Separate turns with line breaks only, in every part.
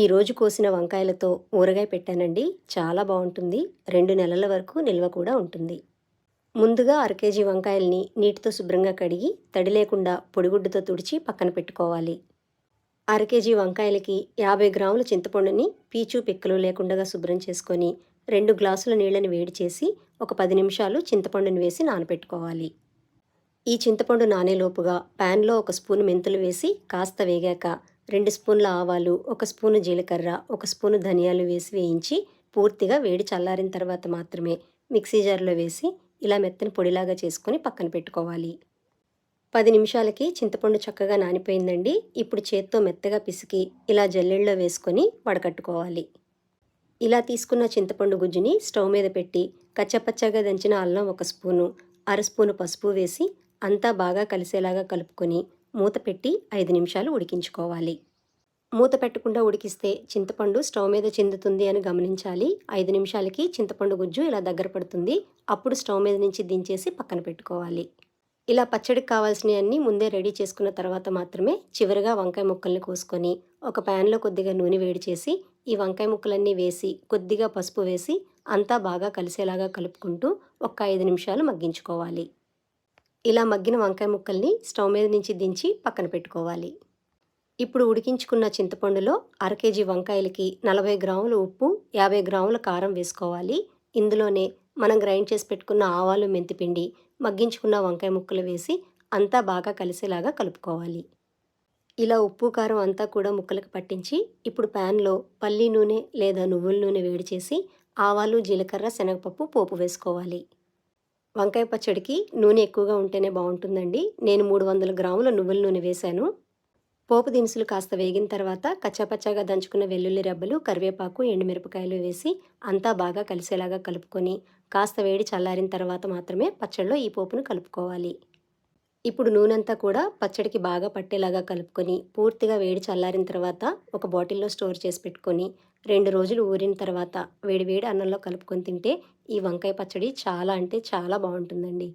ఈరోజు కోసిన వంకాయలతో ఊరగాయ పెట్టానండి. చాలా బాగుంటుంది. రెండు నెలల వరకు నిల్వ కూడా ఉంటుంది. ముందుగా అర కేజీ వంకాయల్ని నీటితో శుభ్రంగా కడిగి తడి లేకుండా పొడిగుడ్డుతో తుడిచి పక్కన పెట్టుకోవాలి. అర కేజీ వంకాయలకి యాభై గ్రాముల చింతపండుని పీచు పిక్కలు లేకుండా శుభ్రం చేసుకొని రెండు గ్లాసుల నీళ్ళని వేడి చేసి ఒక పది నిమిషాలు చింతపండుని వేసి నానబెట్టుకోవాలి ఈ చింతపండు నానేలోపుగా ప్యాన్లో ఒక స్పూన్ మెంతులు వేసి కాస్త వేగాక రెండు స్పూన్ల ఆవాలు ఒక స్పూను జీలకర్ర ఒక స్పూను ధనియాలు వేసి వేయించి పూర్తిగా వేడి చల్లారిన తర్వాత మాత్రమే మిక్సీ జార్లో వేసి ఇలా మెత్తని పొడిలాగా చేసుకొని పక్కన పెట్టుకోవాలి. పది నిమిషాలకి చింతపండు చక్కగా నానిపోయిందండి. ఇప్పుడు చేత్తో మెత్తగా పిసికి ఇలా జల్లెళ్ళలో వేసుకొని వడకట్టుకోవాలి. ఇలా తీసుకున్న చింతపండు గుజ్జుని స్టవ్ మీద పెట్టి కచ్చపచ్చగా దంచిన అల్లం ఒక స్పూను అర స్పూను పసుపు వేసి అంతా బాగా కలిసేలాగా కలుపుకొని మూత పెట్టి ఐదు నిమిషాలు ఉడికించుకోవాలి. మూత పెట్టకుండా ఉడికిస్తే చింతపండు స్టవ్ మీద చిందుతుంది అని గమనించాలి. ఐదు నిమిషాలకి చింతపండు గుజ్జు ఇలా దగ్గర పడుతుంది. అప్పుడు స్టవ్ మీద నుంచి దించేసి పక్కన పెట్టుకోవాలి. ఇలా పచ్చడికి కావాల్సినవన్నీ ముందే రెడీ చేసుకున్న తర్వాత మాత్రమే చివరిగా వంకాయ ముక్కల్ని కోసుకొని ఒక ప్యాన్లో కొద్దిగా నూనె వేడి చేసి ఈ వంకాయ ముక్కలన్నీ వేసి కొద్దిగా పసుపు వేసి అంతా బాగా కలిసేలాగా కలుపుకుంటూ ఒక ఐదు నిమిషాలు మగ్గించుకోవాలి. ఇలా మగ్గిన వంకాయ ముక్కల్ని స్టవ్ మీద నుంచి దించి పక్కన పెట్టుకోవాలి. ఇప్పుడు ఉడికించుకున్న చింతపండులో అర కేజీ వంకాయలకి నలభై గ్రాముల ఉప్పు యాభై గ్రాముల కారం వేసుకోవాలి. ఇందులోనే మనం గ్రైండ్ చేసి పెట్టుకున్న ఆవాలు మెంతిపిండి మగ్గించుకున్న వంకాయ ముక్కలు వేసి అంతా బాగా కలిసేలాగా కలుపుకోవాలి. ఇలా ఉప్పు కారం అంతా కూడా ముక్కలకు పట్టించి ఇప్పుడు ప్యాన్లో పల్లి నూనె లేదా నువ్వుల నూనె వేడి చేసి ఆవాలు జీలకర్ర శనగపప్పు పోపు వేసుకోవాలి. వంకాయ పచ్చడికి నూనె ఎక్కువగా ఉంటేనే బాగుంటుందండి. నేను మూడు వందల గ్రాముల నువ్వుల నూనె వేశాను. పోపు దినుసులు కాస్త వేగిన తర్వాత కచ్చాపచ్చాగా దంచుకున్న వెల్లుల్లి రెబ్బలు కరివేపాకు ఎండుమిరపకాయలు వేసి అంతా బాగా కలిసేలాగా కలుపుకొని కాస్త వేడి చల్లారిన తర్వాత మాత్రమే పచ్చడిలో ఈ పోపును కలుపుకోవాలి. ఇప్పుడు నూనెంతా కూడా పచ్చడికి బాగా పట్టేలాగా కలుపుకొని పూర్తిగా వేడి చల్లారిన తర్వాత ఒక బాటిల్లో స్టోర్ చేసి పెట్టుకొని రెండు రోజులు ఊరిన తర్వాత వేడి వేడి అన్నంలో కలుపుకొని తింటే ఈ వంకాయ పచ్చడి చాలా అంటే చాలా బాగుంటుందండి.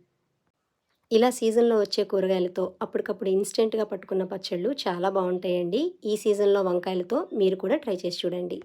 ఇలా సీజన్లో వచ్చే కూరగాయలతో అప్పటికప్పుడు ఇన్స్టెంట్గా పట్టుకున్న పచ్చళ్ళు చాలా బాగుంటాయండి. ఈ సీజన్లో వంకాయలతో మీరు కూడా ట్రై చేసి చూడండి.